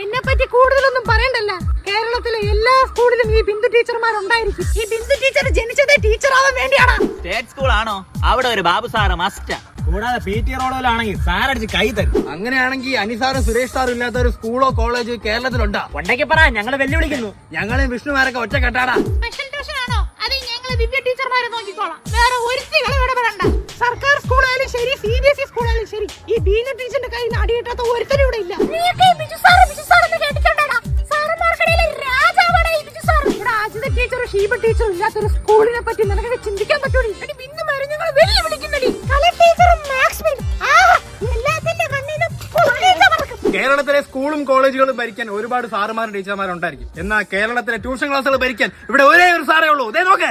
എന്നെ പറ്റി കൂടുതലൊന്നും പറയണ്ടല്ല. കേരളത്തിലെ എല്ലാ സ്കൂളിലും ഈ ബിന്ദു ടീച്ചർമാരുണ്ടായിരിക്കും. ഈ ബിന്ദു ടീച്ചർ ജനിച്ചതേ ടീച്ചർ ആവാൻ വേണ്ടിയാണ് സ്റ്റേറ്റ് സ്കൂൾ ആണോ അവിടെ ഒരു ബാബു സാറ് മസ്റ്റ് കൂടാതെ പി ടി റോഡിലാണെങ്കിൽ സാറടിച്ച് കൈ തരും. അങ്ങനെയാണെങ്കിൽ അനിസാറും സുരേഷ് സാറും ഇല്ലാത്ത ഒരു സ്കൂളോ കോളേജോ കേരളത്തിലുണ്ടോ? ഉണ്ടെങ്കിൽ പറ ഞങ്ങൾ വെല്ലുവിളിക്കുന്നു. ഞങ്ങളും വിഷ്ണുമാരൊക്കെ ഒറ്റ കെട്ടാടാ സ്പെഷ്യൽ ട്യൂഷൻ ആണോ? അത് ഞങ്ങൾ ദിവ്യ ടീച്ചർമാരെ നോക്കിക്കോളാം. വേറെ ഒരുത്തികളും ഇവിടെ വരണ്ട. സർക്കാർ സ്കൂളായാലും ശരി സി ബി എസ് ഇ സ്കൂളായാലും ശരി. ഈ ബീന ടീച്ചറിന്റെ കയ്യിൽ അടിയിട്ടാത്ത ഒരുത്തരും ഇവിടെ ഇല്ല. ടീച്ചറും ഷീബ ടീച്ചറും ഇല്ലാത്തൊരു സ്കൂളിനെ പറ്റി നിനക്കൊക്കെ ചിന്തിക്കാൻ പറ്റൂടി? കേരളത്തിലെ സ്കൂളും കോളേജുകളും ഭരിക്കാൻ ഒരുപാട് സാറുമാരും ടീച്ചർമാരും ഉണ്ടായിരിക്കും. എന്നാൽ കേരളത്തിലെ ട്യൂഷൻ ക്ലാസ്സുകൾ ഭരിക്കാൻ ഇവിടെ ഒരേ ഒരു സാറേ ഉള്ളൂ. ഇതേ നോക്ക്.